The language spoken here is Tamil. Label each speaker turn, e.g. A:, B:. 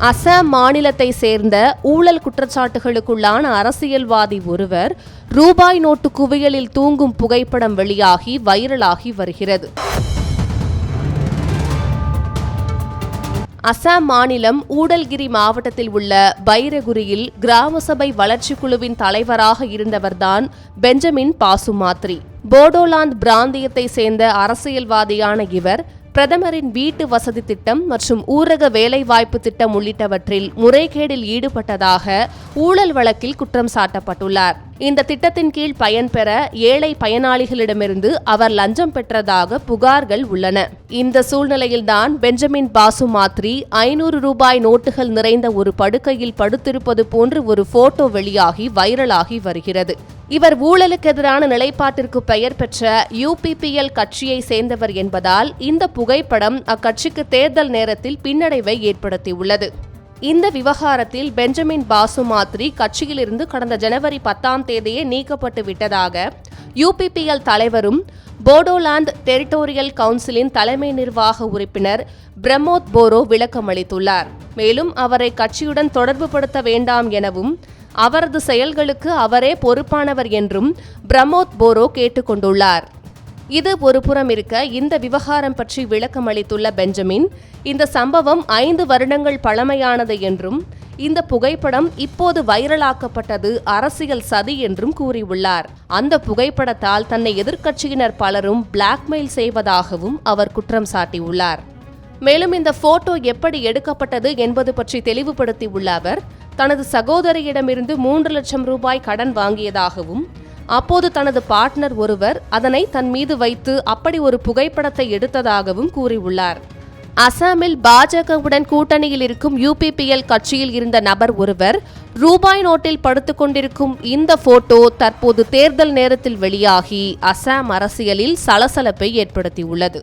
A: அசாம் மாநிலத்தை சேர்ந்த ஊழல் குற்றச்சாட்டுகளுக்குள்ளான அரசியல்வாதி ஒருவர் ரூபாய் நோட்டு குவியலில் தூங்கும் புகைப்படம் வெளியாகி வைரலாகி வருகிறது. அசாம் மாநிலம் ஊடல்கிரி மாவட்டத்தில் உள்ள பைரகுரியில் கிராம சபை வளர்ச்சிக் குழுவின் தலைவராக இருந்தவர்தான் பெஞ்சமின் பாசுமாத்ரி. போடோலாந்து பிராந்தியத்தை சேர்ந்த அரசியல்வாதியான இவர் பிரதமரின் வீட்டு வசதி திட்டம் மற்றும் ஊரக வேலைவாய்ப்பு திட்டம் உள்ளிட்டவற்றில் முறைகேடில் ஈடுபட்டதாக ஊழல் வழக்கில் குற்றம் சாட்டப்பட்டுள்ளார். இந்த திட்டத்தின் கீழ் பயன்பெற ஏழை பயனாளிகளிடமிருந்து அவர் லஞ்சம் பெற்றதாக புகார்கள் உள்ளன. இந்த சூழ்நிலையில்தான் பெஞ்சமின் பாசு மாத்ரி ஐநூறு ரூபாய் நோட்டுகள் நிறைந்த ஒரு படுக்கையில் படுத்திருப்பது போன்று ஒரு போட்டோ வெளியாகி வைரலாகி வருகிறது. இவர் ஊழலுக்கு எதிரான நிலைப்பாட்டிற்கு பெயர் பெற்ற யூபிபிஎல் கட்சியை சேர்ந்தவர் என்பதால் இந்த புகைப்படம் அக்கட்சிக்கு தேர்தல் நேரத்தில் பின்னடைவை ஏற்படுத்தியுள்ளது. இந்த விவகாரத்தில் பெஞ்சமின் பாசு மாத்ரி கட்சியிலிருந்து கடந்த ஜனவரி பத்தாம் தேதியே நீக்கப்பட்டு விட்டதாக யூபிபிஎல் தலைவரும் போடோலாந்து டெரிட்டோரியல் கவுன்சிலின் தலைமை நிர்வாக உறுப்பினர் பிரமோத் போரோ விளக்கமளித்துள்ளார். மேலும் அவரை கட்சியுடன் தொடர்புபடுத்த வேண்டாம் எனவும் அவரது செயல்களுக்கு அவரே பொறுப்பானவர் என்றும் பிரமோத் போரோ கேட்டுக்கொண்டுள்ளார். இது ஒரு புறம் இருக்க இந்த விவகாரம் பற்றி விளக்கம் அளித்துள்ள பெஞ்சமின் இந்த சம்பவம் ஐந்து வருடங்கள் பழமையானது என்றும் இந்த புகைப்படம் இப்போது வைரலாக்கப்பட்டது அரசியல் சதி என்றும் கூறியுள்ளார். அந்த புகைப்படத்தால் தன்னை எதிர்க்கட்சியினர் பலரும் பிளாக்மெயில் செய்வதாகவும் அவர் குற்றம் சாட்டியுள்ளார். மேலும் இந்த போட்டோ எப்படி எடுக்கப்பட்டது என்பது பற்றி தெளிவுபடுத்தியுள்ள அவர் தனது சகோதரியிடமிருந்து மூன்று லட்சம் ரூபாய் கடன் வாங்கியதாகவும் அப்போது தனது பார்ட்னர் ஒருவர் அதனை தன் மீது வைத்து அப்படி ஒரு புகைப்படத்தை எடுத்ததாகவும் கூறியுள்ளார். அசாமில் பாஜகவுடன் கூட்டணியில் இருக்கும் யூபிபிஎல் கட்சியில் இருந்த நபர் ஒருவர் ரூபாய் நோட்டில் படுத்துக் கொண்டிருக்கும் இந்த போட்டோ தற்போது தேர்தல் நேரத்தில் வெளியாகி அசாம் அரசியலில் சலசலப்பை ஏற்படுத்தியுள்ளது.